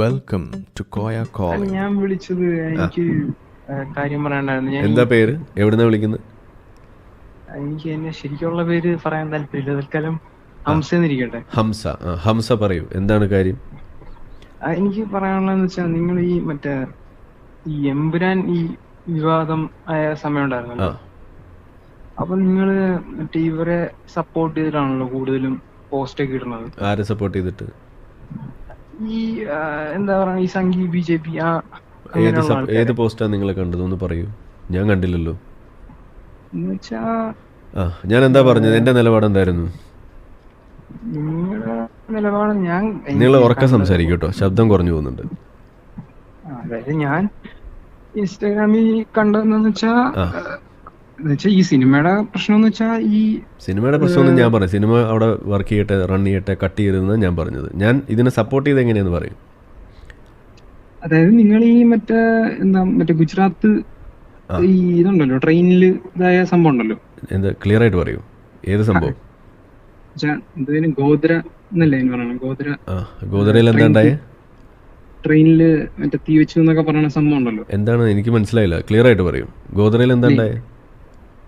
Welcome to Koya call ഞാൻ വിളിച്ചത് എനിക്ക് കാര്യം പറയാനായിരുന്നു ഞാൻ എന്താ പേര്? എവിടുന്നാ വിളിക്കുന്നത്? എനിക്ക് എന്നെ ശരിക്കുള്ള പേര് പറയാൻ താല്പര്യമില്ല. തൽക്കാലം ഹംസ എന്നിരിക്കട്ടെ. ഹംസ. ഹംസ പറയൂ. എന്താണ് കാര്യം? എനിക്ക് പറയാനുള്ളതെന്ന് വെച്ചാൽ നിങ്ങൾ ഈ മറ്റേ ഈ എമ്പുരാൻ ഈ വിവാദം ആയ സമയം ഉണ്ടായിരുന്നു ഉണ്ടായിരുന്നല്ലോ അപ്പൊ നിങ്ങൾ മറ്റേ ഇവരെ സപ്പോർട്ട് ചെയ്തിട്ടാണല്ലോ കൂടുതലും പോസ്റ്റ് ഒക്കെ ഇടുന്നത്. ആരെ സപ്പോർട്ട് ചെയ്തിട്ട്? ഈ എന്താ പറയുക ഈ സംഘി ബി ജെ പി ആ ഏത്. ഏത് പോസ്റ്റാ നിങ്ങളെ കണ്ടത്? ഒന്ന് പറയൂ. ഞാൻ കണ്ടില്ലല്ലോ. ആ ഞാൻ എന്താ പറഞ്ഞത്? എന്റെ നിലപാട് എന്തായിരുന്നു? നിലപാട് ഞാൻ നിങ്ങൾ ഉറക്കം സംസാരിക്കും കേട്ടോ. ശബ്ദം കുറഞ്ഞു പോകുന്നുണ്ട്. അതായത് ഞാൻ ഇൻസ്റ്റാഗ്രാമിൽ കണ്ടതെന്ന്. എന്ന് വെച്ചാ ഈ സിനിമയുടെ പ്രശ്നം എന്ന് വെച്ചാ ഈ സിനിമയുടെ പ്രശ്നമൊന്നും ഞാൻ പറഞ്ഞു സിനിമ അവിടെ വർക്ക് ചെയ്യട്ടെ റൺ ചെയ്യട്ടെ കട്ട് ചെയ്തെന്ന് ഞാൻ പറഞ്ഞത്. ഞാൻ ഇതിനെ സപ്പോർട്ട് ചെയ്ത് എങ്ങനെയെന്ന് പറയും? അതായത് നിങ്ങൾ ഈ മറ്റേ എന്താ മറ്റേ ഗുജറാത്ത്. ഈ ഇതുണ്ടല്ലോ ട്രെയിനിൽ ഇതായ സംഭവം ഉണ്ടല്ലോ. എന്താ ക്ലിയർ ആയിട്ട് പറയൂ. ഏത് സംഭവം? ഗോദ്ര എന്നല്ലേ അതിന് പറയണത് ഗോദ്ര. ആ ഗോദറയിൽ എന്താ ഉണ്ടായേ? ട്രെയിനിൽ മറ്റേ തീ വെച്ചു എന്നൊക്കെ പറയുന്ന സംഭവം ഉണ്ടല്ലോ. എന്താണ്? എനിക്ക് മനസ്സിലായില്ല. ക്ലിയർ ആയിട്ട് പറയും. ഗോദ്രയിൽ എന്താ ഉണ്ടായേ?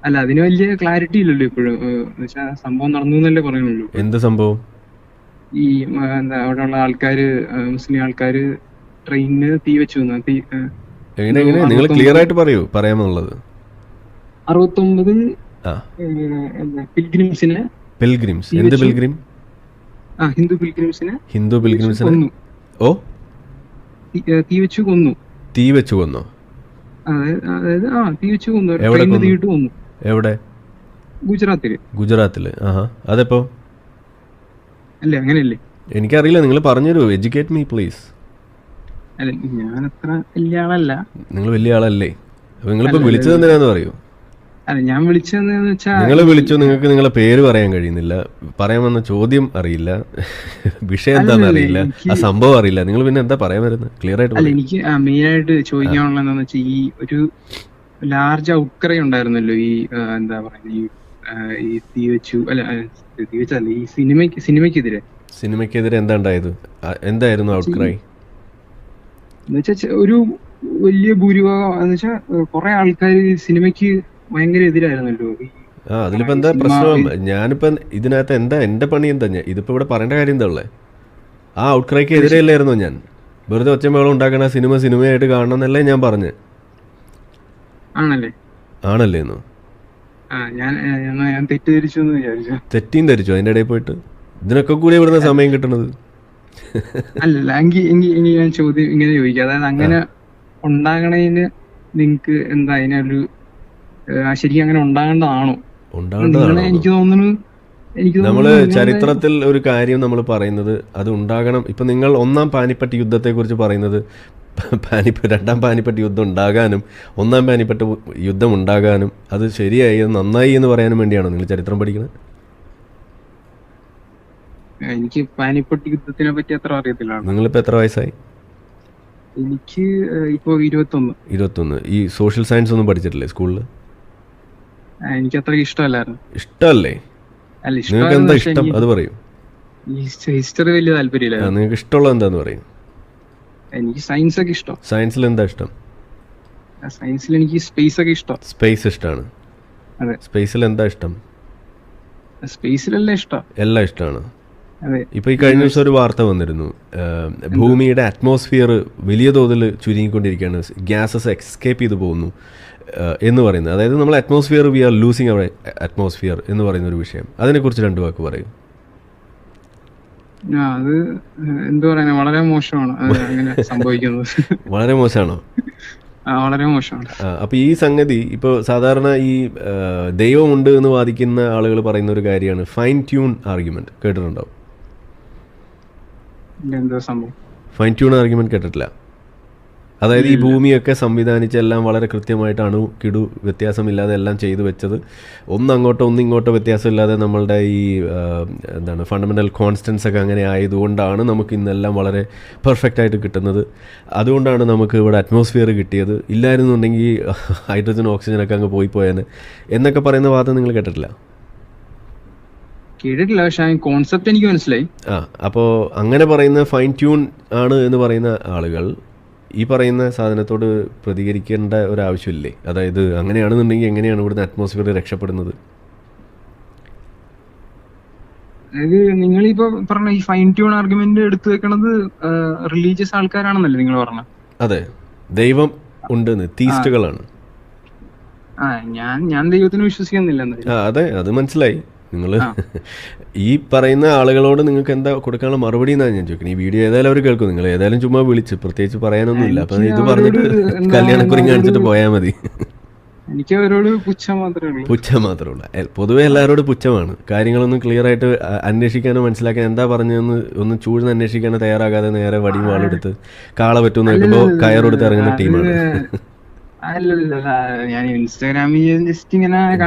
അല്ല അതിന് വലിയ ക്ലാരിറ്റി ഇല്ലല്ലോ ഇപ്പോഴും. വെച്ചാ സംഭവം നടന്നു എന്നല്ലേ പറയുന്നുള്ളൂ. എന്ത് സംഭവം? ഈ എന്താ അവിടെ ഉള്ള ആൾക്കാര് മുസ്ലിം ആൾക്കാര് ട്രെയിനിന് തീ വെച്ചു. തീ എങ്ങനെ എങ്ങനെ? നിങ്ങൾ ക്ലിയർ ആയിട്ട് പറയൂ പറയാമെന്നുള്ളത്. അറുപത്തൊമ്പത് പിൽഗ്രിംസിനെ പിൽഗ്രിംസ് എന്ത് പിൽഗ്രിം ആ ഹിന്ദു പിൽഗ്രിംസിനെ ഹിന്ദു പിൽഗ്രിംസിനെ ഓ? തീ- വെച്ചു കൊന്നു. തീ വെച്ചു കൊന്നോ? അതായത് ആ തീ വെച്ചു കൊന്നു. ട്രെയിനിന്? തീയിട്ട് കൊന്നു. എവിടെ? ഗുജറാത്തിൽ. ഗുജറാത്തിൽ. ആഹാ. അതെപ്പോ? അല്ലേ അങ്ങനെയല്ലേ? എനിക്കറിയില്ല. നിങ്ങൾ പറഞ്ഞുതരൂ. എഡ്യൂക്കേറ്റ് മീ പ്ലീസ് അല്ല ഞാൻ അത്ര വലിയ ആളല്ല. നിങ്ങൾ വലിയ ആളല്ലേ. അപ്പൊ നിങ്ങളിപ്പോ വിളിച്ചത് എന്തിനാന്ന് പറയൂ? അല്ല ഞാൻ വിളിച്ചതെന്ന് വെച്ചാൽ നിങ്ങൾ വിളിച്ചു. നിങ്ങൾക്ക് നിങ്ങളെ പേര് പറയാൻ കഴിയുന്നില്ല. പറയാൻ വന്ന ചോദ്യം അറിയില്ല. വിഷയം എന്താന്ന് അറിയില്ല. ആ സംഭവം അറിയില്ല. നിങ്ങൾ പിന്നെ എന്താ പറയാൻ വരുന്നത്? ക്ലിയർ ആയിട്ട് അല്ല എനിക്ക് മെയിൻ ആയിട്ട് ചോദിക്കാനുള്ള എന്താണെന്ന് വെച്ചാൽ ഈ ഒരു ലാർജ് ഔട്ട്ക്രൈ ഉണ്ടായിരുന്നല്ലോ ഈ എന്താ പറയുക ഈ ഈ തീ വെച്ചു അല്ല ആ, തീ വെച്ചല്ല ഈ സിനിമയ്ക്ക് സിനിമയ്ക്കെതിരെ. സിനിമയ്ക്കെതിരെ എന്താ ഉണ്ടായത്? എന്തായിരുന്നു ഔട്ട്ക്രൈ എന്ന് വെച്ചാൽ ഒരു വലിയ ഭൂരിഭാഗം എന്ന് വെച്ചാൽ കുറെ ആൾക്കാർ സിനിമയ്ക്ക് ഭയങ്കര എതിരായിരുന്നല്ലോ. ആ അതിലിപ്പോ എന്താ പ്രശ്നം? ഞാനിപ്പോ ഇതിനകത്ത് എന്താ എന്റെ പണി എന്താ? ഞാൻ ഇതിപ്പോ ഇവിടെ പറയേണ്ട കാര്യം എന്താ ഉള്ളേ? ആ ഔട്ട് ക്രൈക്ക് എതിരെയല്ലായിരുന്നോ ഞാൻ? വെറുതെ ഒച്ചമേളം ഉണ്ടാക്കണ സിനിമ സിനിമയായിട്ട് കാണണം എന്നല്ലേ ഞാൻ പറഞ്ഞ്. ആണല്ലേ? ആണല്ലേ ഞാൻ തെറ്റിദ്ധരിച്ചു തെറ്റിയും ധരിച്ചു അതിന്റെ ഇടയിൽ പോയിട്ട്? ഇതിനൊക്കെ കൂടി ഇവിടുന്ന് സമയം കിട്ടണത്. അല്ല എങ്കിൽ എങ്കിൽ ഞാൻ ചോദ്യം ഇങ്ങനെ ചോദിക്കാം. അതായത് അങ്ങനെ ഉണ്ടാകണതിന് നിങ്ങക്ക് എന്താ അതിനൊരു ശരിക്കും അങ്ങനെ ഉണ്ടാകേണ്ടതാണോ? എനിക്ക് തോന്നുന്നു നമ്മൾ ചരിത്രത്തിൽ ഒരു കാര്യം നമ്മൾ പറയുന്നത് അത് ഉണ്ടാകണം. ഇപ്പൊ നിങ്ങൾ ഒന്നാം പാനിപ്പട്ട് യുദ്ധത്തെ കുറിച്ച് പറയുന്നത് പാനിപ്പട്ട് രണ്ടാം പാനിപ്പട്ട് യുദ്ധം ഉണ്ടാകാനും ഒന്നാം പാനിപ്പട്ട് യുദ്ധം ഉണ്ടാകാനും അത് ശരിയായി അത് നന്നായി എന്ന് പറയാനും വേണ്ടിയാണോ നിങ്ങൾ ചരിത്രം പഠിക്കുന്നത്? എനിക്ക് പാനിപ്പട്ട് യുദ്ധത്തിനെ പറ്റി അത്ര അറിയത്തില്ല നിങ്ങളിപ്പോ എത്ര വയസ്സായി? എനിക്ക് ഇപ്പോ ഇരുപത്തൊന്ന്. ഇരുപത്തൊന്ന്. ഈ സോഷ്യൽ സയൻസ് ഒന്നും പഠിച്ചിട്ടില്ലേ സ്കൂളിൽ എനിക്ക് അത്ര ഇഷ്ടമല്ലായിരുന്നു. ഇഷ്ടമല്ലേ? അല്ല നിങ്ങൾക്ക് എന്താ ഇഷ്ടം? അത് പറയൂ. ഹിസ്റ്ററി വലിയ താല്പര്യമില്ല. നിങ്ങൾക്ക് ഇഷ്ടമുള്ളത് എന്താന്ന് പറയും. എനിക്ക് സയൻസ് ഒക്കെ ഇഷ്ടം. സയൻസിൽ എന്താ ഇഷ്ടം? സയൻസിൽ എനിക്ക് സ്പേസ് ഒക്കെ ഇഷ്ടം. സ്പേസ് ഇഷ്ടമാണ് അതെ. സ്പേസിൽ എന്താ ഇഷ്ടം? സ്പേസിലെല്ലാം ഇഷ്ടം. എല്ലാം ഇഷ്ടമാണ് ഇപ്പൊ ഈ കഴിഞ്ഞ ദിവസം ഒരു വാർത്ത വന്നിരുന്നു. ഭൂമിയുടെ അറ്റ്മോസ്ഫിയർ വലിയ തോതിൽ ചുരുങ്ങിക്കൊണ്ടിരിക്കുകയാണ്. ഗ്യാസസ് എക്സ്കേപ്പ് ചെയ്തു പോകുന്നു. എന്ന് പറയുന്നത്. അതായത് നമ്മൾ atmosphere we are losing our atmosphere എന്ന് പറയുന്ന ഒരു വിഷയം. അതിനെക്കുറിച്ച് രണ്ട് വാക്ക് പറയും. അത് എന്ത് വളരെ മോശമാണ് അങ്ങനെ സംഭവിക്കുന്നത്. വളരെ മോശമാണോ? വളരെ മോശമാണ്. അപ്പൊ ഈ സംഗതി ഇപ്പോൾ സാധാരണ ഈ ദൈവമുണ്ട് എന്ന് വാദിക്കുന്ന ആളുകൾ പറയുന്ന ഒരു കാര്യമാണ് ഫൈൻ ട്യൂൺ ആർഗ്യുമെന്റ് കേട്ടിട്ടുണ്ടാവും ഫൈൻ ട്യൂൺ ആർഗ്യുമെന്റ് കേട്ടിട്ടില്ല. അതായത് ഈ ഭൂമിയൊക്കെ സംവിധാനിച്ചെല്ലാം വളരെ കൃത്യമായിട്ട് അണു കിടു വ്യത്യാസമില്ലാതെ എല്ലാം ചെയ്തു വെച്ചത്. ഒന്ന് അങ്ങോട്ടോ ഒന്ന് ഇങ്ങോട്ടോ വ്യത്യാസമില്ലാതെ നമ്മളുടെ ഈ എന്താണ് ഫണ്ടമെന്റൽ കോൺസ്റ്റൻസ് ഒക്കെ അങ്ങനെ ആയതുകൊണ്ടാണ് നമുക്ക് ഇന്നെല്ലാം വളരെ പെർഫെക്റ്റ് ആയിട്ട് കിട്ടുന്നത്. അതുകൊണ്ടാണ് നമുക്ക് ഇവിടെ അറ്റ്മോസ്ഫിയർ കിട്ടിയത്. ഇല്ലായിരുന്നുണ്ടെങ്കിൽ ഹൈഡ്രജൻ ഓക്സിജൻ ഒക്കെ അങ്ങ് പോയി പോയേനെ. എന്നൊക്കെ പറയുന്ന വാദം നിങ്ങൾ കേട്ടിട്ടില്ല? കേട്ടിട്ടില്ല പക്ഷെ കോൺസെപ്റ്റ് എനിക്ക് മനസ്സിലായി. ആ അപ്പോൾ അങ്ങനെ പറയുന്ന ഫൈൻ ട്യൂൺ ആണ് എന്ന് പറയുന്ന ആളുകൾ ഈ പറയുന്ന സാധനത്തോട് പ്രതികരിക്കേണ്ട ഒരു ആവശ്യമില്ലേ അതായത് അങ്ങനെയാണെന്നുണ്ടെങ്കിൽ എങ്ങനെയാണ് ഇവിടുന്ന് അറ്റ്മോസ്ഫിയർ രക്ഷപ്പെടുന്നത്? അതായത് നിങ്ങളിപ്പോ പറഞ്ഞ ഈ ഫൈൻ ട്യൂൺ ആർഗ്യുമെന്റ് എടുത്തു വെക്കണത് റിലീജിയസ് ആൾക്കാരാണെന്നല്ലേ നിങ്ങൾ പറഞ്ഞ? അതെ. ദൈവം ഉണ്ട് തീസ്റ്റുകളാണ്. ആ ഞാൻ ഞാൻ ദൈവത്തിന് വിശ്വസിക്കുന്നില്ല അതെ. അത് മനസ്സിലായി. നിങ്ങൾ ഈ പറയുന്ന ആളുകളോട് നിങ്ങൾക്ക് എന്താ കൊടുക്കാനുള്ള മറുപടി എന്നാണ് ഞാൻ ചോദിക്കുന്നത് ഈ വീഡിയോ ഏതായാലും അവർ കേൾക്കും. നിങ്ങൾ ഏതായാലും ചുമ്മാ വിളിച്ച് പ്രത്യേകിച്ച് പറയാനൊന്നുമില്ല. അപ്പൊ ഇത് പറഞ്ഞിട്ട് കല്യാണക്കുറി കാണിച്ചിട്ട് പോയാൽ മതി. എനിക്ക് അവരോട് പുച്ഛം മാത്രമേ ഉള്ളൂ. പുച്ഛം പൊതുവെ എല്ലാവരോടും പുച്ഛമാണ്. കാര്യങ്ങളൊന്നും ക്ലിയർ ആയിട്ട് അന്വേഷിക്കാനോ മനസ്സിലാക്കാൻ എന്താ പറഞ്ഞതെന്ന് ഒന്ന് ചൂഴ്ന്ന് അന്വേഷിക്കാനോ തയ്യാറാകാതെ നേരെ വടിയും വാളെടുത്ത് കാള പറ്റുമെന്ന് നോക്കുമ്പോൾ കയറെടുത്ത് ഇറങ്ങുന്ന ടീമാണ്.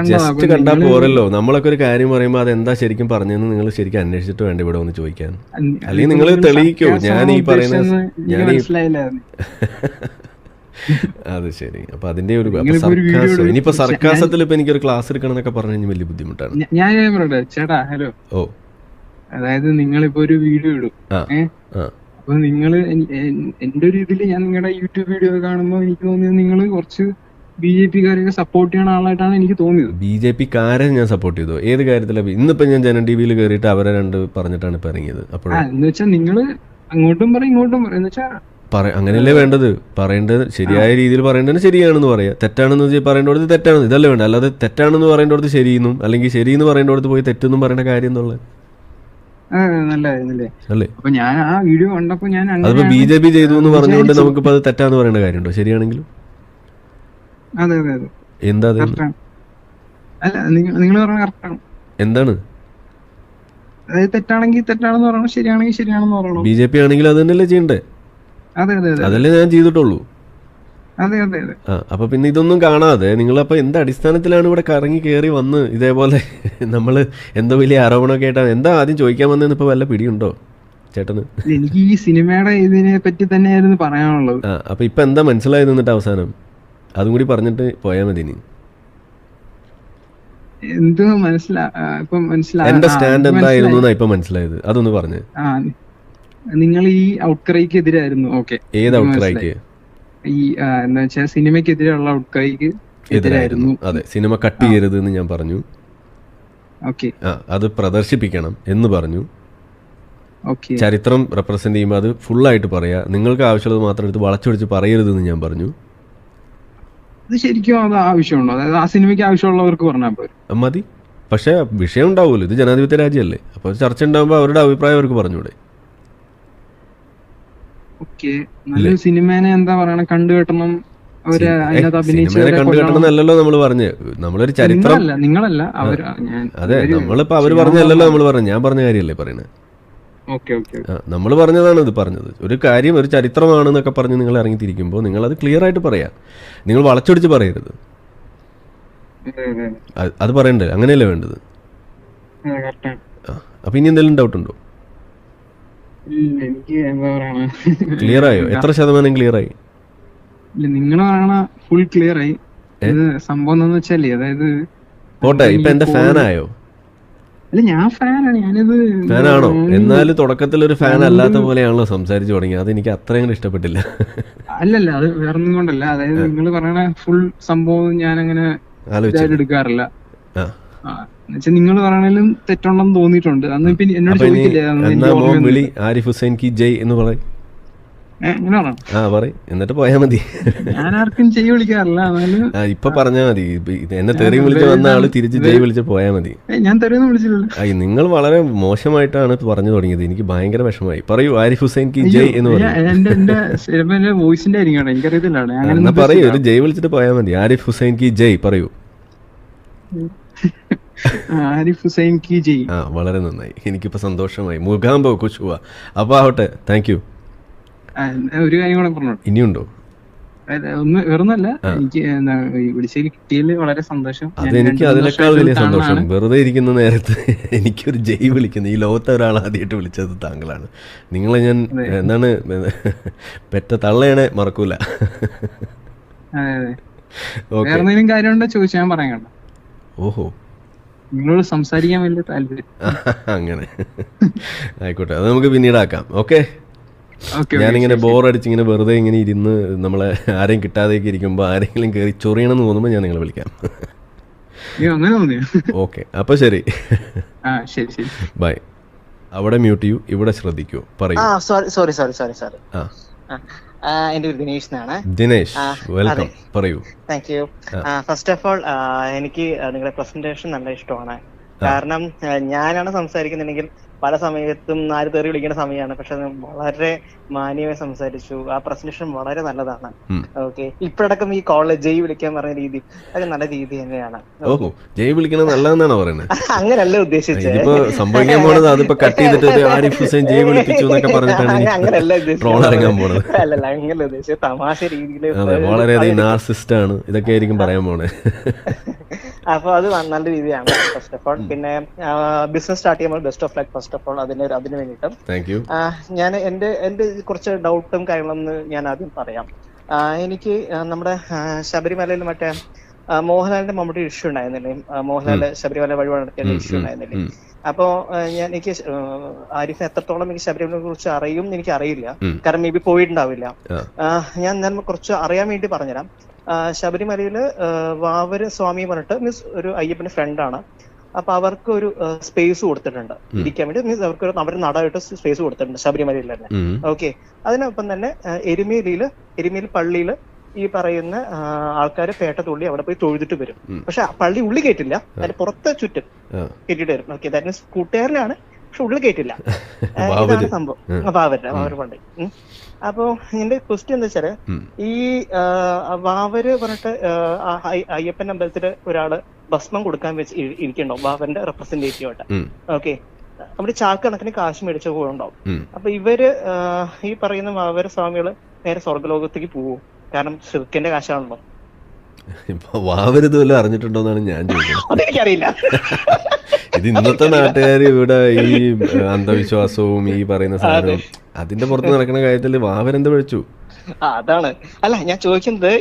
ജസ്റ്റ് കണ്ടാ പോരല്ലോ. നമ്മളൊക്കെ ഒരു കാര്യം പറയുമ്പോൾ അതെന്താ ശരിക്കും പറഞ്ഞതെന്ന് നിങ്ങൾ ശരിക്കും അന്വേഷിച്ചിട്ട് വേണ്ട ഇവിടെ ഒന്ന് ചോദിക്കാൻ? അല്ലെങ്കിൽ നിങ്ങൾ തെളിയിക്കോ. ഞാൻ ഈ പറയുന്ന ഞാൻ അത് ശരി. അപ്പൊ അതിന്റെ ഒരു ഇനിയിപ്പോ സർക്കാസത്തിൽ ഇപ്പൊ എനിക്കൊരു ക്ലാസ് എടുക്കണം എന്നൊക്കെ പറഞ്ഞു കഴിഞ്ഞാൽ വലിയ ബുദ്ധിമുട്ടാണ്. ഞാൻ ചേട്ടാ ഹലോ. ഓ. അതായത് നിങ്ങളിപ്പോ ഒരു വീഡിയോ ഇടും. അപ്പൊ എൻ- എന്റെ ഒരു ഇതിൽ ഞാൻ നിങ്ങളുടെ യൂട്യൂബ് വീഡിയോ കാണുമ്പോൾ എനിക്ക് തോന്നിയത് നിങ്ങൾ കുറച്ച് ബി ജെ പിക്കാരെയൊക്കെ സപ്പോർട്ട് ചെയ്യണ ആളായിട്ടാണ് എനിക്ക് തോന്നിയത്. ബി ജെ പി കാരെ ഞാൻ സപ്പോർട്ട് ചെയ്തു. ഏത് കാര്യത്തിലാണ് ഇന്നിപ്പോ ഞാൻ ജനൻ ടി വിയിൽ കയറിയിട്ട് അവരെ രണ്ട് പറഞ്ഞിട്ടാണ് ഇപ്പൊ ഇറങ്ങിയത്. അപ്പോൾ എന്ന് വെച്ചാൽ നിങ്ങൾ അങ്ങോട്ടും പറയും ഇങ്ങോട്ടും പറയും. എന്ന് അങ്ങനെയല്ലേ വേണ്ടത്? പറയേണ്ടത് ശരിയായ രീതിയിൽ പറയേണ്ടത് ശരിയാണെന്ന് പറയാം. തെറ്റാണെന്ന് വെച്ചാൽ അടുത്ത് തെറ്റാണെന്ന് ഇതല്ലേ വേണ്ട അല്ലാതെ തെറ്റാണെന്ന് പറയേണ്ടത് ശരിയെന്നും അല്ലെങ്കിൽ ശരിയെന്ന് പറയേണ്ടത് പോയി തെറ്റെന്നും പറയേണ്ട കാര്യം എന്നുള്ളത് അപ്പൊ ഞാൻ ആ വീഡിയോ കണ്ടപ്പോ ഞാൻ അതിപ്പോ ബി ജെ പി ചെയ്തു എന്ന് പറഞ്ഞുകൊണ്ട്. നമുക്കിപ്പോ അത് തെറ്റാന്ന് പറയേണ്ട കാര്യമുണ്ടോ? ശരിയാണെങ്കിലും? അതെ അതെ അതെ. എന്താ അല്ല നിങ്ങൾ പറഞ്ഞ കറക്റ്റാണ് എന്താണ്? അതായത് തെറ്റാണെങ്കിൽ തെറ്റാണെന്ന് പറയണം ശരിയാണെങ്കിൽ ശരിയാണെന്ന് പറയണം. ബി ജെ പി ആണെങ്കിൽ അത് തന്നെയല്ലേ ചെയ്യണ്ടേ? അതെ അതെ അതെ. അതല്ലേ ഞാൻ ചെയ്തിട്ടുള്ളൂ. അപ്പൊ പിന്നെ ഇതൊന്നും കാണാതെ നിങ്ങൾ അപ്പൊ എന്ത് അടിസ്ഥാനത്തിലാണ് ഇവിടെ കറങ്ങി കയറി വന്ന് ഇതേപോലെ നമ്മൾ എന്തോ വലിയ ആരോപണമൊക്കെ ആയിട്ടാണ്. എന്താ ആദ്യം ചോദിക്കാൻ വന്നതെന്ന് ഇപ്പൊ വല്ല പിടിയുണ്ടോ ചേട്ടന്? എനിക്ക് ഈ സിനിമയുടെ ഇതിനെ പറ്റി തന്നെയായിരുന്നു പറയാനുള്ളത്. ആ അപ്പൊ ഇപ്പൊ എന്താ മനസ്സിലായത് എന്നിട്ട് അവസാനം? അതും കൂടി പറഞ്ഞിട്ട് പോയാൽ മതി ഇനി. എന്ത് മനസ്സിലാ ആ, ഇപ്പൊ മനസ്സിലാ എന്റെ സ്റ്റാൻഡ് എനിക്ക് എന്തായിരുന്നു എന്നാ ഇപ്പൊ മനസ്സിലായത്? അതൊന്ന് പറഞ്ഞു. നിങ്ങൾ ഈ ഔട്ട്ക്രൈക്ക് എതിരായിരുന്നു ഓക്കെ. ഏത് ഔട്ട്ക്രൈക്ക് ഈ എന്താ വെച്ചാൽ സിനിമക്കെതിരെയുള്ള ഔട്ട്കൈക്ക് എതിരായിരുന്നു. അതെ സിനിമ കട്ട് ചെയ്യരുത് എന്ന് ഞാൻ പറഞ്ഞു. ഓക്കെ. അത് പ്രദർശിപ്പിക്കണം എന്ന് പറഞ്ഞു. ചരിത്രം റെപ്രസെന്റ് ചെയ്യുമ്പോൾ അത് ഫുൾ ആയിട്ട് പറയാ. നിങ്ങൾക്ക് ആവശ്യമുള്ളത് മാത്രം എടുത്ത് വളച്ചൊടിച്ച് പറയരുതെന്ന് ഞാൻ പറഞ്ഞു. ഇത് ശരിക്കും അത് ആവശ്യമുണ്ടോ. അതായത് ആ സിനിമയ്ക്ക് ആവശ്യമുള്ളവർക്ക് പറഞ്ഞാൽ പോരും. അത് മതി. പക്ഷേ വിഷയം ഉണ്ടാവുമല്ലോ. ഇത് ജനാധിപത്യ രാജ്യമല്ലേ. അപ്പോൾ ചർച്ച ഉണ്ടാകുമ്പോൾ അവരുടെ അഭിപ്രായം അവർക്ക് പറഞ്ഞൂടെ നല്ലൊരു സിനിമേനെ എന്താ പറയണ? കണ്ടു കെട്ടണം. അവർ അതിനകത്ത് സിനിമയെ കണ്ടു കൊല്ലണം. കെട്ടണമെന്നല്ലോ നമ്മൾ പറഞ്ഞു. നമ്മളൊരു ചരിത്രം നിങ്ങളല്ല അതെ നമ്മളിപ്പോ അവർ പറഞ്ഞല്ലോ നമ്മൾ പറഞ്ഞു. ഞാൻ പറഞ്ഞ ഓക്കെ ഓക്കെ നമ്മൾ പറഞ്ഞതാണ് ഇത് പറഞ്ഞത്. ഒരു കാര്യം ഒരു ചരിത്രമാണെന്നൊക്കെ പറഞ്ഞ് നിങ്ങൾ ഇറങ്ങിത്തിരിക്കുമ്പോൾ അത് ക്ലിയർ ആയിട്ട് പറയാം. നിങ്ങൾ വളച്ചൊടിച്ച് പറയരുത്. അത് പറയണ്ടേ? അങ്ങനെയല്ലേ വേണ്ടത്? അപ്പൊ ഇനി എന്തെങ്കിലും ഡൗട്ട് ഉണ്ടോ? എനിക്ക് എന്താ പറയണ? ക്ലിയർ ആയോ എത്ര ശതമാനം ക്ലിയർ ആയി നിങ്ങൾ പറയണ ഫുൾ ക്ലിയർ ആയി. ഇത് സംഭവം എന്താന്ന് വെച്ചാലേ അതായത് പോട്ടെ ഇപ്പൊ എന്റെ ഫാനായോ? അല്ല ഞാൻ ഫാനാണ് ഞാനിത് ഫാനാണോ? എന്നാലും തുടക്കത്തിൽ ഒരു ഫാൻ അല്ലാത്ത പോലെയാണല്ലോ സംസാരിച്ചു തുടങ്ങി അത് എനിക്ക് അത്രയും ഇഷ്ടപ്പെട്ടില്ല. അല്ലല്ല അത് വേറൊന്നും കൊണ്ടല്ല. അതായത് നിങ്ങൾ പറയണ ഫുൾ സംഭവം ഞാൻ അങ്ങനെ എടുക്കാറില്ല. എന്നുവെച്ചാൽ നിങ്ങൾ പറയണേലും തെറ്റുണ്ടെന്ന് തോന്നിയിട്ടുണ്ട്. അന്ന് പിന്നെ എന്നോട് ചോദിക്കില്ല? വിളി? ആരിഫ് ഹുസൈൻ കി ജയ് എന്ന് പറയും. ആ പറയും. എന്നിട്ട് പോയാ മതി. ഞാൻ ആർക്കും ചെയ്യ വിളിക്കാറില്ല ഇപ്പൊ പറഞ്ഞാ മതി. എന്നെ വിളിച്ച് വന്ന ആൾ തിരിച്ച് ജയ് വിളിച്ച് പോയാ മതി. ഞാൻ നിങ്ങൾ വളരെ മോശമായിട്ടാണ് പറഞ്ഞു തുടങ്ങിയത്. എനിക്ക് ഭയങ്കര വിഷമമായി. പറയൂ ആരിഫ് ഹുസൈൻ കി ജയ് എന്ന് വോയിസിന്റെ ആയിരിക്കും എനിക്കറിയത്തില്ല എന്നാ പറയൂ ഒരു ജയ് വിളിച്ചിട്ട് പോയാ മതി. ആരിഫ് ഹുസൈൻ കി ജയ് പറയൂ. ആരിഫ് ഹുസൈൻ കി ജയ്. ആ വളരെ നന്നായി. എനിക്കിപ്പോ സന്തോഷമായി. മുഖാമ്പോ കുശുവ അപ്പൊ ആവട്ടെ. താങ്ക് യു ഒരു കാര്യം കൂടെ പറഞ്ഞു ഇനിയുണ്ടോ? അതായത് ഒന്ന് വേറൊന്നല്ല എനിക്ക് വിളിച്ചതിൽ കിട്ടിയതിൽ വളരെ സന്തോഷം. എനിക്ക് അതിനേക്കാൾ വലിയ സന്തോഷം. വെറുതെ ഇരിക്കുന്ന നേരത്ത് എനിക്കൊരു ജയ് വിളിക്കുന്നു. ഈ ലോകത്തെ ഒരാൾ ആദ്യമായിട്ട് വിളിച്ചത് താങ്കളാണ്. നിങ്ങളെ ഞാൻ എന്താണ് പെറ്റ തള്ളയാണെ മറക്കൂല. കാര്യമുണ്ടോ? ചോദിച്ചാൽ ഞാൻ പറയാം കേട്ടോ. ഓഹോ. നിങ്ങളോട് സംസാരിക്കാൻ വലിയ താല്പര്യം. അങ്ങനെ. ആയിക്കോട്ടെ. അത് നമുക്ക് പിന്നീടാക്കാം. ഓക്കെ? ഓക്കെ ഞാനിങ്ങനെ ബോറടിച്ച് ഇങ്ങനെ വെറുതെ ഇങ്ങനെ ഇരുന്ന് നമ്മളെ ആരെയും കിട്ടാതെയൊക്കെ ഇരിക്കുമ്പോൾ ആരെങ്കിലും കയറി ചൊറിയണം എന്ന് തോന്നുമ്പോൾ ഞാൻ നിങ്ങളെ വിളിക്കാം. ഓക്കെ. അപ്പൊ ശരി. ആ ശരി ശരി. ബൈ. അവിടെ മ്യൂട്ട് ചെയ്യൂ ഇവിടെ ശ്രദ്ധിക്കൂ. പറയൂ. ആ sorry sorry sorry sorry sorry. ആ. എന്റെ പേര് ദിനേഷ് എന്നാണ് ദിനേശ് വെൽക്കം. പറയൂ. Thank you first of all എനിക്ക് നിങ്ങളുടെ പ്രസന്റേഷൻ നല്ല ഇഷ്ടമാണ്. കാരണം ഞാനാണ് സംസാരിക്കുന്നുണ്ടെങ്കിൽ പല സമയത്തും നാല് തെറി വിളിക്കുന്ന സമയമാണ്. പക്ഷെ വളരെ മാന്യമായി സംസാരിച്ചു. ആ പ്രസന്റേഷൻ വളരെ നല്ലതാണ്. ഓക്കെ. ഇപ്പോഴടക്കം ഈ കോളേജ് ജയ് വിളിക്കാൻ പറഞ്ഞ രീതി അത് നല്ല രീതി തന്നെയാണ്. ഓഹോ ജയ് വിളിക്കണത് നല്ലതെന്നാണ് പറയുന്നത്? അങ്ങനല്ല ഉദ്ദേശിച്ചത്. ഇതിപ്പോ സംഭവിക്കാൻ പോണത് അതിപ്പോ കട്ട് ചെയ്തിട്ട് ഇത് ആരിഫ് ഹുസൈൻ ജയ് വിളിപ്പിച്ചു എന്നൊക്കെ പറഞ്ഞിട്ടാണ് അങ്ങനല്ല ഉദ്ദേശിച്ചത്. ട്രോൾ ഇറങ്ങാൻ പോണത്. അല്ലല്ല അങ്ങനല്ല ഉദ്ദേശിച്ചത്. തമാശ രീതിയിൽ വളരെയധികം നാർസിസ്റ്റ് ആണ്. ഇതൊക്കെ ആയിരിക്കും പറയാൻ പോണേ. അപ്പൊ അത് നല്ല രീതിയാണ് ഫസ്റ്റ് ഓഫ് ഓൾ പിന്നെ ബിസിനസ് സ്റ്റാർട്ട് ചെയ്യുമ്പോൾ best of like first of all അതിന് അതിന് വേണ്ടിയിട്ടും. ഞാൻ എന്റെ എന്റെ കുറച്ച് ഡൗട്ടും കാര്യങ്ങളും ഞാൻ ആദ്യം പറയാം. എനിക്ക് നമ്മുടെ ശബരിമലയിൽ മറ്റേ മോഹൻലാലിന്റെ മമ്മൂട്ടി ഇഷ്യൂ ഉണ്ടായിരുന്നില്ലേ? മോഹൻലാലിന്റെ മോഹൻലാൽ ശബരിമല വഴി നടത്തിയ ഇഷ്യൂ ഉണ്ടായിരുന്നില്ലേ. അപ്പോ ഞാൻ എനിക്ക് ആരിഫ് എത്രത്തോളം എനിക്ക് ശബരിമലയെ കുറിച്ച് അറിയും എനിക്ക് അറിയില്ല. കാരണം മേ ബി പോയിട്ടുണ്ടാവില്ല. ഞാൻ ഞാൻ കുറച്ച് അറിയാൻ വേണ്ടി പറഞ്ഞുതരാം. ആ, വാവര് സ്വാമി പറഞ്ഞിട്ട് മീൻസ് ഒരു അയ്യപ്പന്റെ ഫ്രണ്ടാണ് അപ്പൊ അവർക്ക് ഒരു സ്പേസ് കൊടുത്തിട്ടുണ്ട്. ഇരിക്കാൻ വേണ്ടി മീൻസ് അവർക്ക് അവർ നടായിട്ട് സ്പേസ് കൊടുത്തിട്ടുണ്ട് ശബരിമലയിൽ തന്നെ. ഓക്കെ അതിനൊപ്പം തന്നെ എരുമേലിയിൽ എരുമേലി പള്ളിയിൽ ഈ പറയുന്ന ആൾക്കാർ പേട്ട തുള്ളി അവിടെ പോയി തൊഴുതിട്ട് വരും. പക്ഷെ പള്ളി ഉള്ളി കയറ്റില്ല അതിന്റെ പുറത്തെ ചുറ്റും കെട്ടിട്ട് വരും. ഓക്കെ ദാറ്റ് മീൻസ് കൂട്ടുകാരനാണ് പക്ഷെ ഉള്ളിൽ കേട്ടില്ല. ഇതാണ് സംഭവം. വാവര് പള്ളി ഉം. അപ്പോ എന്റെ ക്വസ്റ്റ്യൻ എന്താ വെച്ചാൽ ഈ വാവര് പറഞ്ഞിട്ട് അയ്യപ്പൻ അമ്പലത്തിൽ ഒരാൾ ഭസ്മം കൊടുക്കാൻ വെച്ച് ഇരിക്കണ്ടോ വാവന്റെ റെപ്രസെന്റേറ്റീവ് ആയിട്ട്. ഓക്കെ. അവിടെ ചാക്ക് കണക്കിന് കാശ് മേടിച്ച പോകുന്നുണ്ടാവും. അപ്പൊ ഇവർ ഈ പറയുന്ന വാവര സ്വാമികൾ നേരെ സ്വർഗലോകത്തേക്ക് പോവും. കാരണം ഷിർക്കിന്റെ കാശാണല്ലോ. വാവരുത് വല്ലതും അറിഞ്ഞിട്ടുണ്ടോന്നാണ് ഞാൻ ചോദിക്കുന്നത്. അതെനിക്കറിയില്ല. ഇത് ഇന്നത്തെ നാട്ടുകാർ ഇവിടെ ഈ അന്ധവിശ്വാസവും ഈ പറയുന്ന സാധനവും അതിന്റെ പുറത്ത് നടക്കുന്ന കാര്യത്തിൽ വാവരെന്ത് വിളിച്ചു? അതാണ്. അല്ല ഞാൻ ചോദിക്കുന്നത്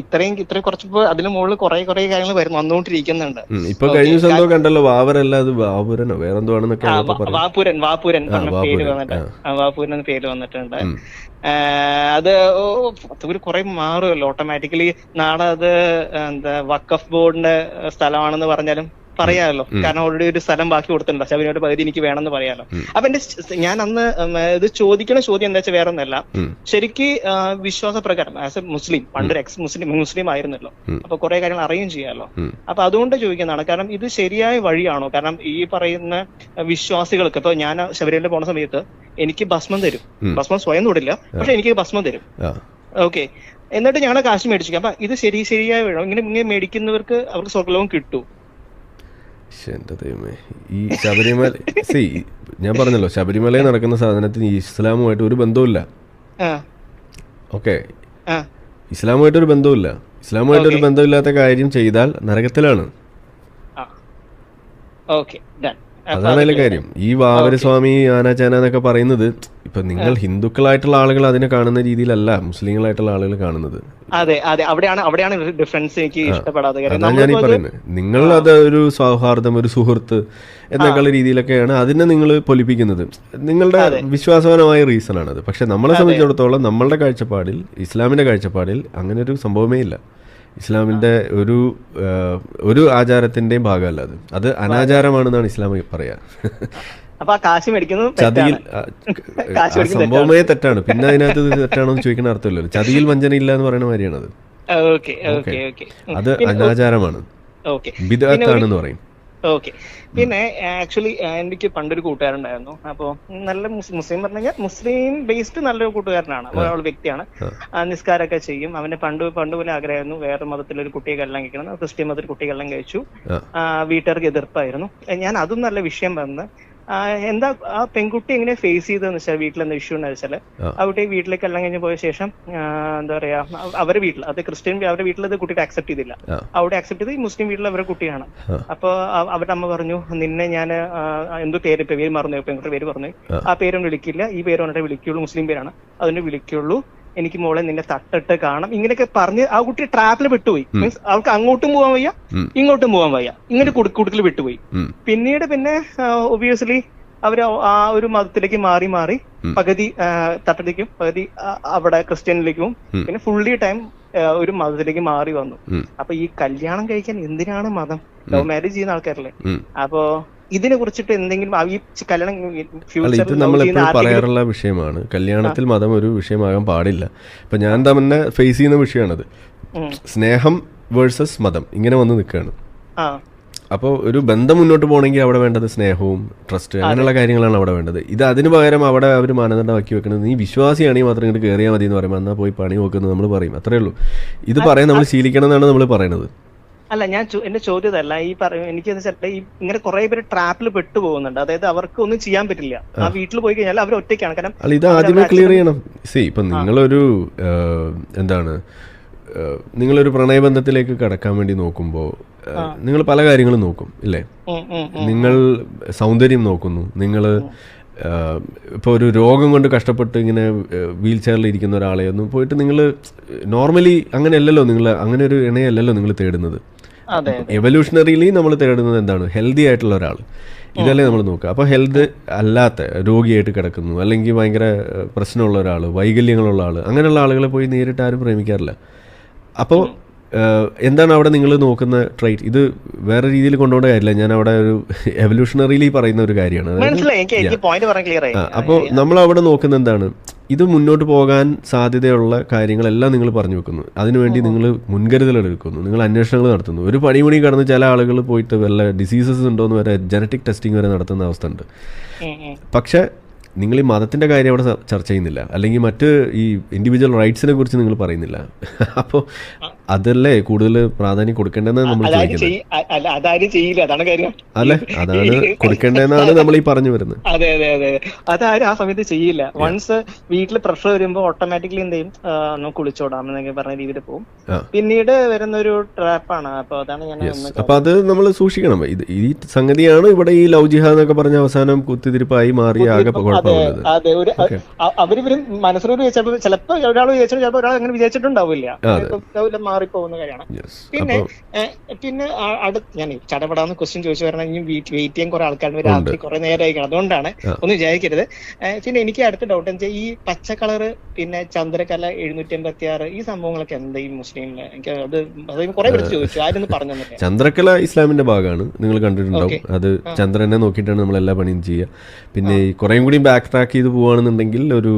ഇത്രയും ഇത്രയും കുറച്ച് അതിന് മുകളിൽ കുറെ കുറെ കാര്യങ്ങൾ വരും വന്നുകൊണ്ടിരിക്കുന്നുണ്ട്. ഇപ്പൊ കഴിഞ്ഞ ദിവസം എന്തോ കണ്ടല്ലോ വാവരല്ല അത് വാപുരനോ വേറെന്തോ ആണെന്നൊക്കെ വാപുരൻ വാപുരൻ പേര് വന്നിട്ട്. വാപുരൻ പേര് വന്നിട്ടുണ്ട്. അത് ഒരു കുറെ മാറുമല്ലോ. ഓട്ടോമാറ്റിക്കലി നാളെ അത് എന്താ വക്കഫ് ബോർഡിന്റെ സ്ഥലമാണെന്ന് പറഞ്ഞാലും പറയാമല്ലോ. കാരണം ഓൾറെഡി ഒരു സ്ഥലം ബാക്കി കൊടുത്തിട്ടുണ്ട്. ശബരിമല പകുതി എനിക്ക് വേണമെന്ന് പറയാലോ അപ്പൊ എന്റെ ഞാൻ അന്ന് ഇത് ചോദിക്കണ ചോദ്യം എന്താ വെച്ചാൽ വേറെ ഒന്നല്ല ശരിക്ക് വിശ്വാസ പ്രകാരം ആസ് എ മുസ്ലിം പണ്ടൊരു എക്സ് മുസ്ലിം മുസ്ലിം ആയിരുന്നല്ലോ. അപ്പൊ കുറെ കാര്യങ്ങൾ അറിയും ചെയ്യാമല്ലോ. അപ്പൊ അതുകൊണ്ട് ചോദിക്കുന്നതാണ്. കാരണം ഇത് ശരിയായ വഴിയാണോ? കാരണം ഈ പറയുന്ന വിശ്വാസികൾക്ക് ഇപ്പൊ ഞാൻ ശബരിമല പോണ സമയത്ത് എനിക്ക് ഭസ്മം തരും. ഭസ്മം സ്വയം തൊടില്ല പക്ഷെ എനിക്ക് ഭസ്മം തരും. ഓക്കെ. എന്നിട്ട് ഞങ്ങളെ കാശ് മേടിച്ചു. അപ്പൊ ഇത് ശരി ശരിയായ വേണം. ഇങ്ങനെ ഇങ്ങനെ മേടിക്കുന്നവർക്ക് അവർക്ക് സ്വർഗലോകം കിട്ടും. ശ്ശെ, എന്റെ ദൈവമേ. ഈ ശബരിമല സി ഞാൻ പറഞ്ഞല്ലോ ശബരിമലയിൽ നടക്കുന്ന സാധനത്തിന് ഇസ്ലാമുമായിട്ട് ഒരു ബന്ധവുമില്ല. ഓക്കെ. ആ. ഇസ്ലാമുമായിട്ടൊരു ബന്ധവുമില്ല. ഇസ്ലാമുമായിട്ട് ഒരു ബന്ധമില്ലാത്ത കാര്യം ചെയ്താൽ നരകത്തിലാണ്. ഓക്കെ ഡൺ അതാണ് അതിലെ കാര്യം. ഈ വാവരസ്വാമി ആനാചാന എന്നൊക്കെ പറയുന്നത് ഇപ്പൊ നിങ്ങൾ ഹിന്ദുക്കളായിട്ടുള്ള ആളുകൾ അതിനെ കാണുന്ന രീതിയിലല്ല മുസ്ലിങ്ങളായിട്ടുള്ള ആളുകൾ കാണുന്നത്. അതെ അതെ. അവിടെയാണ് അവിടെയാണ് ഡിഫറൻസ് എനിക്ക് ഇഷ്ടപ്പെടാതെ ഞാൻ ഈ പറയുന്നത്. നിങ്ങൾ അത് ഒരു സൗഹാർദ്ദം ഒരു സുഹൃത്ത് എന്നൊക്കെയുള്ള രീതിയിലൊക്കെയാണ് അതിനെ നിങ്ങൾ പൊലിപ്പിക്കുന്നത്. നിങ്ങളുടെ വിശ്വാസപരമായ റീസൺ ആണത്. പക്ഷെ നമ്മളെ സംബന്ധിച്ചിടത്തോളം നമ്മളുടെ കാഴ്ചപ്പാടിൽ ഇസ്ലാമിന്റെ കാഴ്ചപ്പാടിൽ അങ്ങനെ ഒരു സംഭവമേ ഇല്ല. ഇസ്ലാമിന്റെ ഒരു ഒരു ആചാരത്തിന്റെയും ഭാഗമല്ല അത്. അത് അനാചാരമാണെന്നാണ് ഇസ്ലാം പറയാ. അപ്പൊ ആ കാശ് മേടിക്കുന്നത് ചതിയിൽ തെറ്റാണ്. ആ, കാശ് സംഭവമേ തെറ്റാണ്. പിന്നെ അതിനകത്ത് തെറ്റാണോന്ന് ചോദിക്കുന്ന അർത്ഥമില്ലല്ലോ. ചതിയിൽ വഞ്ചന ഇല്ല എന്ന് പറയുന്ന ഓക്കെ ഓക്കെ അത് അനാചാരമാണ്. ബിദാത്താണെന്ന് പറയും. ഓക്കെ പിന്നെ ആക്ച്വലി എനിക്ക് പണ്ടൊരു കൂട്ടുകാരുണ്ടായിരുന്നു അപ്പോ നല്ല മുസ്- മുസ്ലിം പറഞ്ഞു കഴിഞ്ഞാൽ മുസ്ലിം ബേസ്ഡ് നല്ലൊരു കൂട്ടുകാരനാണ്. ഒരാൾ വ്യക്തിയാണ്. നിസ്കാരമൊക്കെ ചെയ്യും. അവന് പണ്ട് പണ്ട് പോലെ ആഗ്രഹമായിരുന്നു വേറെ മതത്തിലൊരു കുട്ടിയെ കല്യാണം കഴിക്കണം. ക്രിസ്ത്യൻ മതത്തിൽ കുട്ടിയെ കല്യാണം കഴിച്ചു. വീട്ടുകാർക്ക് എതിർപ്പായിരുന്നു. ഞാൻ അതും നല്ല വിഷയം വന്ന് എന്താ ആ പെൺകുട്ടി എങ്ങനെ ഫേസ് ചെയ്തതെന്ന് വെച്ചാൽ വീട്ടിൽ എന്താ ഇഷ്യൂ എന്ന് വെച്ചാൽ ആ. കുട്ടി വീട്ടിലേക്ക് എല്ലാം കഴിഞ്ഞ് പോയ ശേഷം എന്താ പറയാ അവർ അവരുടെ വീട്ടിൽ അത് ക്രിസ്ത്യൻ അവരുടെ വീട്ടിൽ അത് കുട്ടിയെ അക്സെപ്റ്റ് ചെയ്തില്ല. അവിടെ അക്സെപ്റ്റ് ചെയ്ത് മുസ്ലിം വീട്ടിൽ അവരുടെ കുട്ടിയാണ് അപ്പോൾ അപ്പൊ അവരുടെ അമ്മ പറഞ്ഞു നിന്നെ ഞാൻ എന്തോ പേര് പേര് മറന്നു പെൺകുട്ടി പേര് പറഞ്ഞു ആ. പേര് പേരൊന്നും വിളിക്കില്ല ഈ പേര് പറഞ്ഞിട്ട് വിളിക്കുള്ളൂ മുസ്ലിം പേരാണ് അതിന് വിളിക്കുള്ളൂ എനിക്ക് മോളെ നിന്നെ തട്ടിട്ട് കാണാം ഇങ്ങനെയൊക്കെ പറഞ്ഞ് ആ കുട്ടി ട്രാപ്പിൽ വിട്ടുപോയി. മീൻസ് അവൾക്ക് അങ്ങോട്ടും പോകാൻ വയ്യ ഇങ്ങോട്ടും പോകാൻ വയ്യ. ഇങ്ങനെ കുടുക്കുടുക്കിൽ വിട്ടുപോയി. പിന്നീട് പിന്നെ ഒബിയസ്ലി അവർ ആ ഒരു മതത്തിലേക്ക് മാറി മാറി. പകുതി തട്ടടിക്കും പകുതി അവിടെ ക്രിസ്ത്യനിലേക്കും പിന്നെ ഫുള്ളി ടൈം ഒരു മതത്തിലേക്ക് മാറി വന്നു. അപ്പൊ ഈ കല്യാണം കഴിക്കാൻ എന്തിനാണ് മതം? ലവ് മാരേജ് ചെയ്യുന്ന ആൾക്കാരല്ലേ. അപ്പൊ ഇതിനെ കുറിച്ചിട്ട് എന്തെങ്കിലും ഈ കല്യാണം ഇത് നമ്മൾ എപ്പോഴും പറയാറുള്ള വിഷയമാണ്. കല്യാണത്തിൽ മതം ഒരു വിഷയമാകാൻ പാടില്ല. ഇപ്പൊ ഞാൻ തന്നെ ഫേസ് ചെയ്യുന്ന വിഷയമാണത്. സ്നേഹം വേഴ്സസ് മതം. ഇങ്ങനെ വന്ന് നിൽക്കുകയാണ്. അപ്പോൾ ഒരു ബന്ധം മുന്നോട്ട് പോകണമെങ്കിൽ അവിടെ വേണ്ടത് സ്നേഹവും ട്രസ്റ്റ് അങ്ങനെയുള്ള കാര്യങ്ങളാണ് അവിടെ വേണ്ടത്. ഇത് അതിന് പകരം അവിടെ അവർ മാനദണ്ഡമാക്കി വെക്കുന്നത് നീ വിശ്വാസിയാണെങ്കിൽ മാത്രം ഇങ്ങോട്ട് കയറിയാൽ മതി എന്ന് പറയുമ്പോൾ എന്നാൽ പോയി പണി നോക്കുന്നത് നമ്മൾ പറയും. അത്രേ ഉള്ളൂ. ഇത് പറയാൻ നമ്മൾ ശീലിക്കണം എന്നാണ് നമ്മൾ പറയുന്നത്. അല്ല ഞാൻ എന്റെ ചോദ്യം അതല്ല ഈ പറയും എനിക്ക് ഈ ഇങ്ങനെ കുറെ പേര് ട്രാപ്പിൽ പെട്ടു പോകുന്നുണ്ട് അതായത് അവർക്ക് ഒന്നും ചെയ്യാൻ പറ്റില്ല. ആ വീട്ടിൽ പോയി കഴിഞ്ഞാൽ അവർ ഒറ്റയ്ക്കാണ്. കാരണം അല്ല ഇത് ആദ്യമേ ക്ലിയർ ചെയ്യണം. സി ഇപ്പൊ നിങ്ങളൊരു എന്താണ് നിങ്ങളൊരു പ്രണയബന്ധത്തിലേക്ക് കടക്കാൻ വേണ്ടി നോക്കുമ്പോൾ നിങ്ങൾ പല കാര്യങ്ങളും നോക്കും ഇല്ലേ. നിങ്ങൾ സൗന്ദര്യം നോക്കുന്നു. നിങ്ങൾ ഇപ്പോൾ ഒരു രോഗം കൊണ്ട് കഷ്ടപ്പെട്ട് ഇങ്ങനെ വീൽ ചെയറിൽ ഇരിക്കുന്ന ഒരാളെ ഒന്നും പോയിട്ട് നിങ്ങൾ നോർമലി അങ്ങനെയല്ലല്ലോ നിങ്ങൾ അങ്ങനെ ഒരു ഇണയല്ലല്ലോ നിങ്ങൾ തേടുന്നത്. അതെ എവല്യൂഷണറിലി നമ്മൾ തേടുന്നത് എന്താണ്? ഹെൽത്തി ആയിട്ടുള്ള ഒരാൾ. ഇതല്ലേ നമ്മൾ നോക്കുക. അപ്പോൾ ഹെൽത്ത് അല്ലാത്ത രോഗിയായിട്ട് കിടക്കുന്നു അല്ലെങ്കിൽ ഭയങ്കര പ്രശ്നമുള്ള ഒരാൾ വൈകല്യങ്ങളുള്ള ആൾ അങ്ങനെയുള്ള ആളുകളെ പോയി നേരിട്ട് ആരും പ്രേമിക്കാറില്ല. അപ്പോൾ എന്താണ് അവിടെ നിങ്ങൾ നോക്കുന്ന ട്രൈറ്റ് ഇത് വേറെ രീതിയിൽ കൊണ്ടുപോകേണ്ട കാര്യമില്ല. ഞാൻ അവിടെ ഒരു എവല്യൂഷണറിലി പറയുന്ന ഒരു കാര്യമാണ്. അപ്പോൾ നമ്മൾ അവിടെ നോക്കുന്ന എന്താണ്? ഇത് മുന്നോട്ട് പോകാൻ സാധ്യതയുള്ള കാര്യങ്ങളെല്ലാം നിങ്ങൾ പറഞ്ഞു വെക്കുന്നു. അതിനുവേണ്ടി നിങ്ങൾ മുൻകരുതലെടുക്കുന്നു നിങ്ങൾ അന്വേഷണങ്ങൾ നടത്തുന്നു. ഒരു പണിമണി കടന്ന് ചില ആളുകൾ പോയിട്ട് വല്ല ഡിസീസസ് ഉണ്ടോയെന്ന് വരെ ജനറ്റിക് ടെസ്റ്റിംഗ് വരെ നടത്തുന്ന അവസ്ഥ ഉണ്ട്. പക്ഷേ നിങ്ങൾ ഈ മതത്തിന്റെ കാര്യം അവിടെ ചർച്ച ചെയ്യുന്നില്ല. അല്ലെങ്കിൽ മറ്റ് ഈ ഇൻഡിവിജ്വൽ റൈറ്റ്സിനെ കുറിച്ച് നിങ്ങൾ പറയുന്നില്ല. അപ്പോൾ അതല്ലേ കൂടുതൽ പ്രാധാന്യം കൊടുക്കേണ്ടതെന്ന് നമ്മൾ ചോദിക്കുന്നത്? അല്ലെ അതാണ് കൊടുക്കേണ്ടതെന്നാണ് നമ്മൾ ഈ പറഞ്ഞു വരുന്നത്. അതെ അതെ അതെ. അതാരും ആ സമയത്ത് ചെയ്യില്ല. വൺസ് വീട്ടിൽ പ്രഷർ വരുമ്പോൾ ഓട്ടോമാറ്റിക്കലി എന്ത് ചെയ്യും? ഒന്ന് കുളിച്ചോടാം എന്നൊക്കെ പറഞ്ഞ രീതിയിൽ പോകും പിന്നീട് വരുന്ന ഒരു ട്രാപ്പാണ് അപ്പൊ അതാണ് ഞാൻ അപ്പൊ അത് നമ്മൾ സൂക്ഷിക്കണം. ഇത് ഈ സംഗതിയാണ് ഇവിടെ ഈ ലവ് ജിഹാദ് എന്നൊക്കെ പറഞ്ഞ അവസാനം കുത്തിതിരിപ്പായി മാറി ആകെ അതെ കുഴപ്പമുള്ളത് അതെ. ഒരു അവരിവരും മനസ്സിലൊരു ചിലപ്പോൾ ചിലപ്പോ ഒരാൾ വിചാരിച്ചു ചിലപ്പോൾ ഒരാൾ അങ്ങനെ വിചാരിച്ചിട്ടുണ്ടാവില്ല. മാറിപ്പോകുന്ന കാര്യമാണ്. പിന്നെ പിന്നെ അടുത്ത് ഞാൻ ചടപടാന്ന് ക്വസ്റ്റ്യൻ ചോദിച്ചു പറഞ്ഞാൽ ഇനി വെയിറ്റ് ചെയ്യാൻ കുറെ ആൾക്കാരുടെ രാത്രി കുറെ നേരമായി കാണും അതുകൊണ്ടാണ് ഒന്ന് വിചാരിക്കരുത്. പിന്നെ എനിക്ക് അടുത്ത ഡൗട്ട് എന്ന് വെച്ചാൽ ഈ പച്ച കളർ പിന്നെ ചന്ദ്രകല എഴുന്നൂറ്റി എൺപത്തി ആറ് ഈ സംഭവങ്ങളൊക്കെ എന്താ ഈ മുസ്ലിമിൽ എനിക്ക് അത് അത് കുറെ പേര് ചോദിച്ചു. ആരും പറഞ്ഞു ചന്ദ്രകല ഇസ്ലാമിന്റെ ഭാഗമാണ്. നിങ്ങൾ കണ്ടിട്ടുണ്ടാവും. അത് ചന്ദ്രനെ നോക്കിയിട്ടാണ് നമ്മൾ എല്ലാ പണിയും ചെയ്യുക. പിന്നെ ഈ കുറേയും കൂടി ബാക്ക് ട്രാക്ക് ചെയ്ത് പോവുകയാണെന്നുണ്ടെങ്കിൽ ഒരു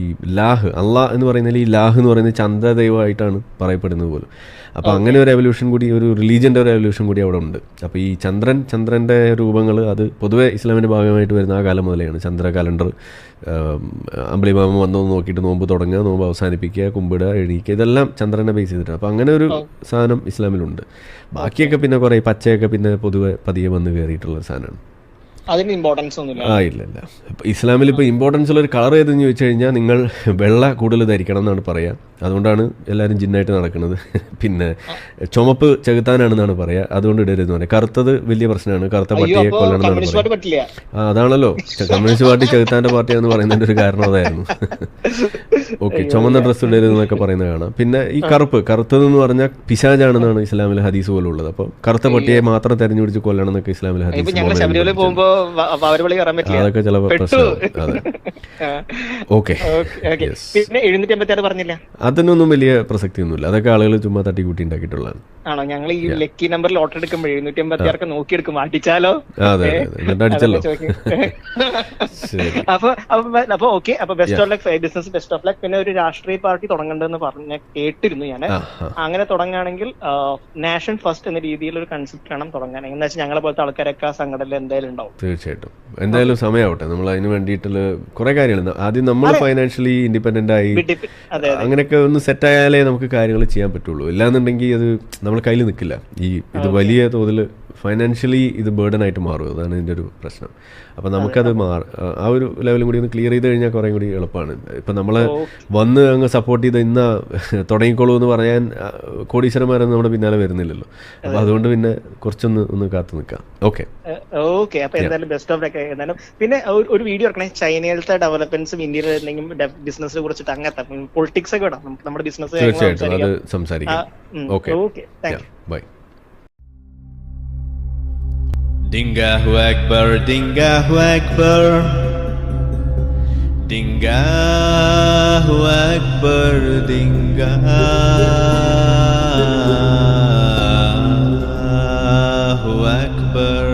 ഈ ലാഹ് അള്ളാഹ് എന്ന് പറയുന്നതിൽ ഈ ലാഹ് എന്ന് പറയുന്നത് ചന്ദ്രദൈവമായിട്ടാണ് പറയപ്പെടുന്നത് പോലും. അപ്പോൾ അങ്ങനെ ഒരു എവല്യൂഷൻ കൂടി ഒരു റിലീജിയന്റെ ഒരു എവല്യൂഷൻ കൂടി അവിടെ ഉണ്ട്. അപ്പോൾ ഈ ചന്ദ്രൻ ചന്ദ്രന്റെ രൂപങ്ങൾ അത് പൊതുവേ ഇസ്ലാമിന്റെ ഭാഗമായിട്ട് വരുന്ന ആ കാലം മുതലെയാണ് ചന്ദ്ര കലണ്ടർ അമ്പലിമാമം വന്നു നോക്കിയിട്ട് നോമ്പ് തുടങ്ങുക നോമ്പ് അവസാനിപ്പിക്കുക കുമ്പിടുക എഴുതിക്കുക ഇതെല്ലാം ചന്ദ്രനെ ബേസ് ചെയ്തിട്ടാണ്. അപ്പോൾ അങ്ങനെ ഒരു സാധനം ഇസ്ലാമിലുണ്ട്. ബാക്കിയൊക്കെ പിന്നെ കുറേ പച്ചയൊക്കെ പിന്നെ പൊതുവെ പതിയെ വന്ന് കയറിയിട്ടുള്ള സാധനമാണ്. അതിന് ഇമ്പോർട്ടൻസ് ഒന്നുമില്ല. ആ ഇല്ല ഇല്ല. ഇപ്പൊ ഇസ്ലാമിൽ ഇപ്പോൾ ഇമ്പോർട്ടൻസ് ഉള്ള ഒരു കളർ ഏതെന്ന് ചോദിച്ചു കഴിഞ്ഞാൽ നിങ്ങൾ വെള്ള കൂടുതൽ ധരിക്കണം എന്നാണ് പറയുക അതുകൊണ്ടാണ് എല്ലാവരും ജിന്നായിട്ട് നടക്കുന്നത്. പിന്നെ ചുമപ്പ് ചെകുത്താനാണെന്നാണ് പറയുക അതുകൊണ്ട് ഇടരുതെന്ന് പറയാം. കറുത്തത് വലിയ പ്രശ്നമാണ്. കറുത്ത പട്ടിയെ അപ്പൊ കൊല്ലണം എന്നാണ് കമ്മ്യൂണിസ്റ്റ് പറയുക പാർട്ടി പറ്റില്ല. ആ അതാണല്ലോ. കമ്മ്യൂണിസ്റ്റ് പാർട്ടി ചെകുത്താന്റെ പാർട്ടിയാന്ന് പറയുന്നതിന്റെ ഒരു കാരണം അതായിരുന്നു ഓക്കെ ചുമന്ന ഡ്രസ്സ് ഇടരുത് എന്നൊക്കെ പറയുന്നത് കാണാം. പിന്നെ ഈ കറുപ്പ് കറുത്തത് എന്ന് പറഞ്ഞാൽ പിശാജാണെന്നാണ് ഇസ്ലാമിൽ ഹദീസ് പോലും ഉള്ളത് അപ്പൊ കറുത്ത പട്ടിയെ മാത്രം തെരഞ്ഞുപിടിച്ച് കൊല്ലണം എന്നൊക്കെ ഇസ്ലാമിൽ ഹദീസ് അതൊക്കെ ചില ഓക്കെ. അതിനൊന്നും വലിയ പ്രസക്തി ഒന്നുമില്ല അതൊക്കെ ആളുകൾ ചുമ്മാ തട്ടിക്കൂട്ടി ഉണ്ടാക്കിയിട്ടുള്ളതാണ്. ആണോ? ഞങ്ങൾ ഈ ലക്കി നമ്പർ ലോട്ടറി എടുക്കുമ്പോൾ എഴുന്നൂറ്റി അമ്പത്തി ആറൊക്കെ നോക്കിയെടുക്കും. അടിച്ചാലോ? അപ്പൊ അപ്പൊ- ഓക്കെ അപ്പൊ best of luck business best of luck പിന്നെ ഒരു രാഷ്ട്രീയ പാർട്ടി തുടങ്ങണ്ടെന്ന് പറഞ്ഞ കേട്ടിരുന്നു ഞാൻ അങ്ങനെ തുടങ്ങുകയാണെങ്കിൽ നാഷൻ ഫസ്റ്റ് എന്ന രീതിയിൽ ഒരു കൺസെപ്റ്റ് വേണം തുടങ്ങാൻ. എന്ന് വെച്ചാൽ ഞങ്ങളെ പോലത്തെ ആൾക്കാരൊക്കെ ആ സംഘടനയിൽ എന്തായാലും ഉണ്ടാവും. തീർച്ചയായിട്ടും. എന്തായാലും സമയമാവട്ടെ നമ്മൾ അതിന് വേണ്ടിയിട്ടുള്ള കുറെ കാര്യങ്ങൾ. ആദ്യം നമ്മൾ ഫൈനാൻഷ്യലി ഇൻഡിപെൻഡന്റ് ആയി അങ്ങനെയൊക്കെ ഒന്ന് സെറ്റ് ആയാലേ നമുക്ക് കാര്യങ്ങൾ ചെയ്യാൻ പറ്റുള്ളൂ. ഇല്ലാന്നുണ്ടെങ്കിൽ അത് നമ്മുടെ കയ്യിൽ നിൽക്കില്ല ഈ ഇത് വലിയ തോതിൽ ഫൈനാൻഷ്യലി ഇത് ബേർഡൻ ആയിട്ട് മാറും. അതാണ് ഇതിന്റെ ഒരു പ്രശ്നം. അപ്പോൾ നമുക്കത് മാറ ആ ഒരു ലെവലും കൂടി ഒന്ന് ക്ലിയർ ചെയ്ത് കഴിഞ്ഞാൽ കുറേ കൂടി എളുപ്പമാണ് ഇപ്പം നമ്മൾ വന്ന് അങ്ങ് സപ്പോർട്ട് ചെയ്ത് ഇന്ന തുടങ്ങിക്കോളൂ എന്ന് പറയാൻ കോടീശ്വരന്മാരൊന്നും നമ്മുടെ പിന്നാലെ വരുന്നില്ലല്ലോ. അപ്പോൾ അതുകൊണ്ട് പിന്നെ കുറച്ചൊന്ന് ഒന്ന് കാത്തു നിൽക്കാം. ഓക്കെ. ഓക്കെ. അപ്പോൾ എന്തായാലും ബെസ്റ്റ് ഓഫ് ലക്ക് എന്തായാലും പിന്നെ ഒരു- വീഡിയോ ഇറക്കണേ ചൈനയിലത്തെ ഡെവലപ്മെന്റ്സും ഇന്ത്യയിലെ എന്തെങ്കിലും ബിസിനസ്സിനെ കുറിച്ചിട്ട് അങ്ങനത്തെ പൊളിറ്റിക്സ് ഒക്കെ ഇടാം. നമ്മുടെ ബിസിനസ് തീർച്ചയായിട്ടും. അത് സംസാരിക്കാം. Okay. Bye Dingahu Akbar, Dingahu Akbar. Dingahu Akbar, Dingahu Akbar.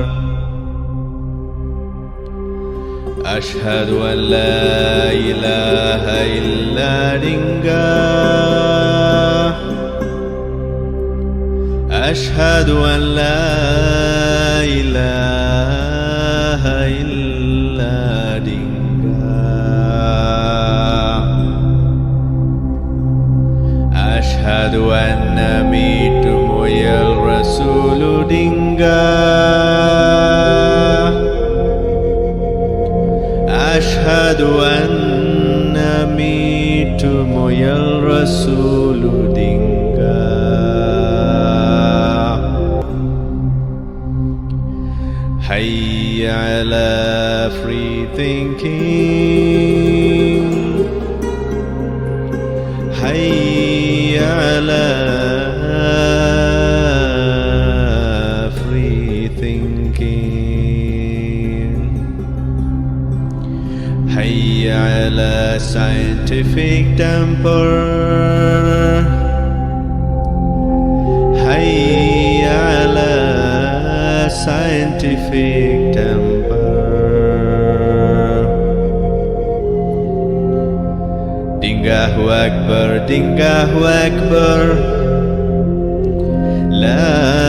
أشهد أن لا إله إلا دنجاه أشهد أن لا إله إلا دنجاه أشهد أن ميتم يا الرسول دنجاه أشهد أن ميتم يا الرسول free thinking حي على free thinking حي على scientific temper حي على scientific temper Allahu Akbar, Allahu Akbar. La